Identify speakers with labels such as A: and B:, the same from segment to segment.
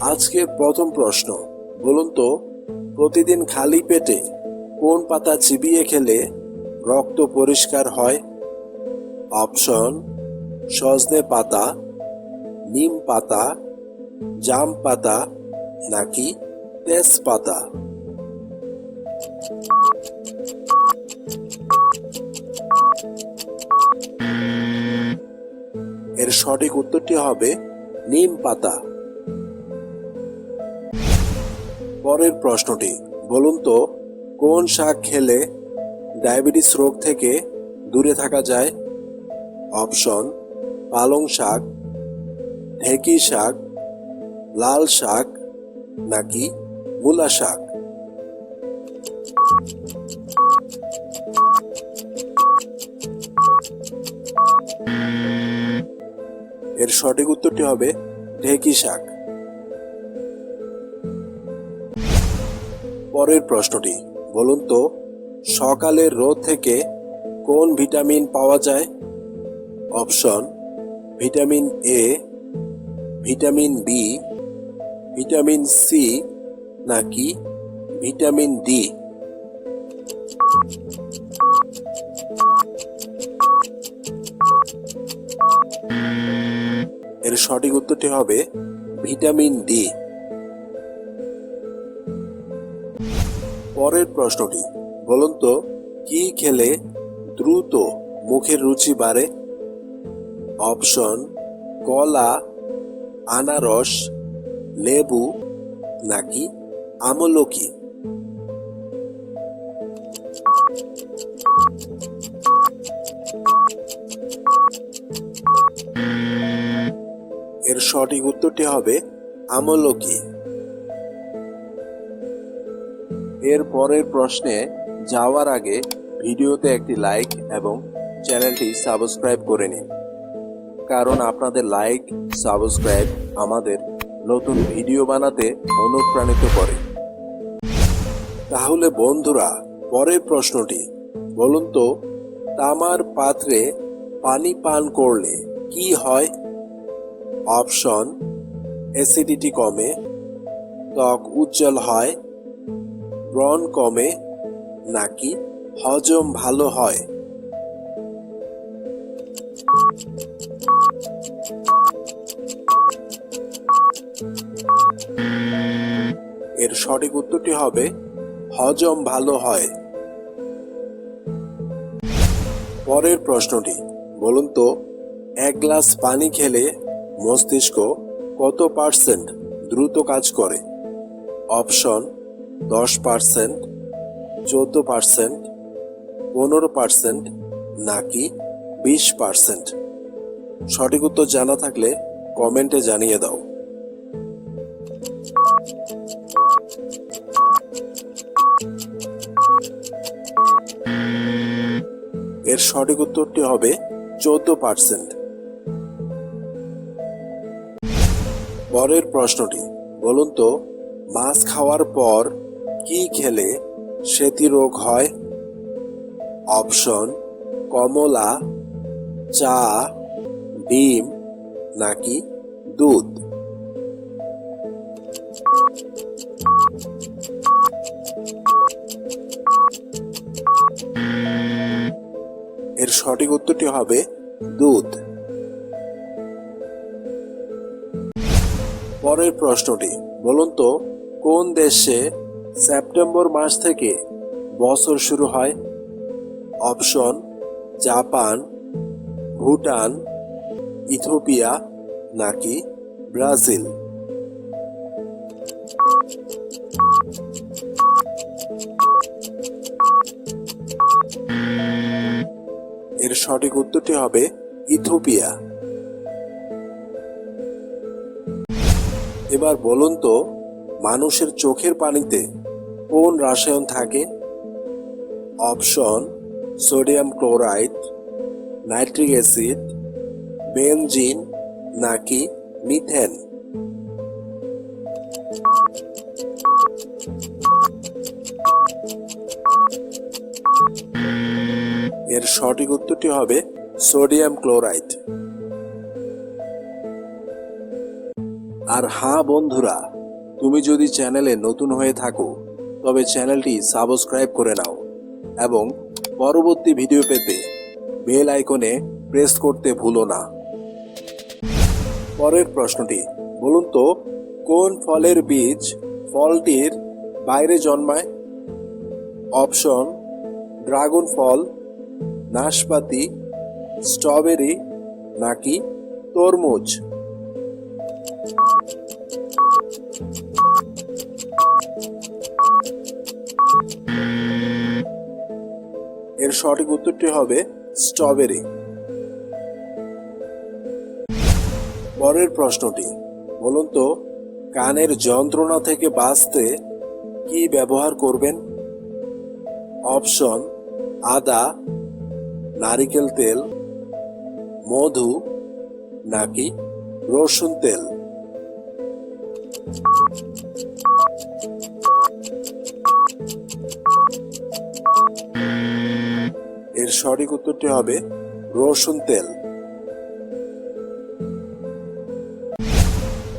A: আজকের প্রথম প্রশ্ন, বলুন তো, প্রতিদিন খালি পেটে কোন পাতা চিবিয়ে খেলে রক্ত পরিষ্কার হয়? অপশন, সজনে পাতা, নিম পাতা, জাম পাতা নাকি তেজপাতা? এর সঠিক উত্তরটি হবে নিম পাতা। পরের প্রশ্নটি, বলুন তো, কোন শাক খেলে ডায়াবেটিস রোগ থেকে দূরে থাকা যায়? অপশন, পালং শাক, ঢেঁকি শাক, লাল শাক, নাকি মূলা শাক? এর সঠিক উত্তরটি হবে ঢেঁকি শাক। পরের প্রশ্নটি, বলুন তো সকালের রোদ থেকে কোন ভিটামিন পাওয়া যায়? Option, vitamin A, vitamin B, vitamin C নাকি ভিটামিন ডি? এর সঠিক উত্তরটি হবে ভিটামিন ডি। পরের প্রশ্নটি, বলুন তো, কি খেলে দ্রুত মুখের রুচি বাড়ে? অপশন, কলা, আনারস, লেবু নাকি আমলকি? এর সঠিক উত্তরটি হবে আমলকি। এর পরের প্রশ্নে যাওয়ার আগে ভিডিওতে একটি লাইক এবং চ্যানেলটি সাবস্ক্রাইব করে নিন। কারণ আপনাদের লাইক, সাবস্ক্রাইব আমাদের নতুন ভিডিও বানাতে অনুপ্রাণিত করে। তাহলে বন্ধুরা, পরের প্রশ্নটি, বলুন তো, তামার পাত্রে পানি পান করলে কি হয়? অপশন, অ্যাসিডিটি কমে, ত্বক উজ্জ্বল হয় ব্রণ কমে নাকি হজম ভালো হয়? এর সঠিক উত্তরটি হবে, হজম ভালো হয়। পরের প্রশ্নটি, বলুন তো, এক গ্লাস পানি খেলে মস্তিষ্ক কত পার্সেন্ট দ্রুত কাজ করে? অপশন দশ পার্সেন্ট, চোদ্দ পার্সেন্ট, পনেরো পার্সেন্ট নাকি বিশ পার্সেন্ট? সঠিক উত্তর জানা থাকলে কমেন্টে জানিয়ে দাও। এর সঠিক উত্তরটি হবে চোদ্দ পার্সেন্ট। পরের প্রশ্নটি, বলুন তো, মাছ খাওয়ার পর কি খেলে সেতি রোগ হয়? অপশন, কমলা, চা, ডিম নাকি দুধ? এর সঠিক উত্তরটি হবে দুধ। পরের প্রশ্নটি, বলুন তো, কোন দেশে সেপ্টেম্বর মাস থেকে বছর শুরু হয়। অপশন, জাপান, ভুটান ইথোপিয়া নাকি ব্রাজিল? এর সঠিক উত্তরটি হবে ইথোপিয়া এবার বলুন তো, মানুষের চোখের পানিতে কোন রাসায়ন থাকে? Option, sodium chloride, nitric acid, benzene নাকি মিথেন? এর সঠিক উত্তরটি হবে সোডিয়াম ক্লোরাইড। আর হ্যাঁ বন্ধুরা, তুমি যদি চ্যানেলে নতুন হয়ে থাকো তবে চ্যানেলটি সাবস্ক্রাইব করে নাও এবং পরবর্তী ভিডিও পেতে বেল আইকনে প্রেস করতে ভুলো না। পরের প্রশ্নটি, বলুন তো, কোন ফলের বীজ ফলটির বাইরে জন্মায়? অপশন, ড্রাগন ফল, নাশপাতি, স্ট্রবেরি নাকি তরমুজ? সঠিক উত্তরটি হবে স্ট্রবেরি। পরের প্রশ্নটি, বলুন তো, কানের যন্ত্রণা থেকে বাঁচতে কি ব্যবহার করবেন? অপশন, আদা, নারিকেল তেল, মধু, নাকি রসুন তেল? এর সঠিক উত্তরটি হবে রসুন তেল।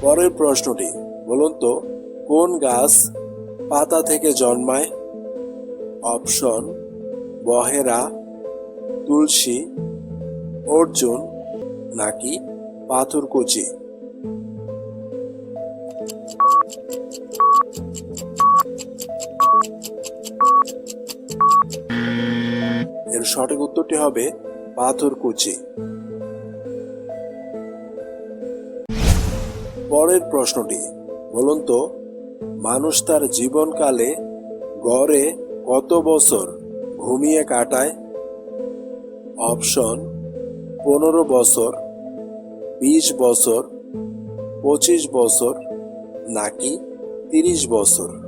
A: পরের প্রশ্নটি, বলুন তো, কোন গাছ পাতা থেকে জন্মায়? অপশন, বহেরা, তুলসী, অর্জুন, নাকি পাথরকুচি? সঠিক উত্তরটি হবে পাথরকুচি। পরের প্রশ্নটি, বলুন তো, মানুষ তার জীবনকালে গড়ে কত বছর ঘুমিয়ে কাটায়? অপশন, পনেরো বছর, বিশ বছর, পঁচিশ বছর, নাকি তিরিশ বছর?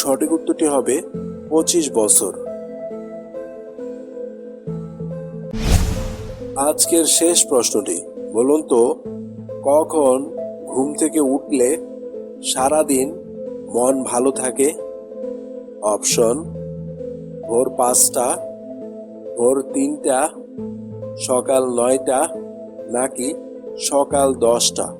A: সঠিক উত্তরটি হবে পঁচিশ বছর। আজকের শেষ প্রশ্নটি, বলুন তো, কখন ঘুম থেকে উঠলে সারাদিন মন ভালো থাকে? অপশন, ভোর পাঁচটা, ভোর তিনটা, সকাল নয়টা, নাকি সকাল দশটা?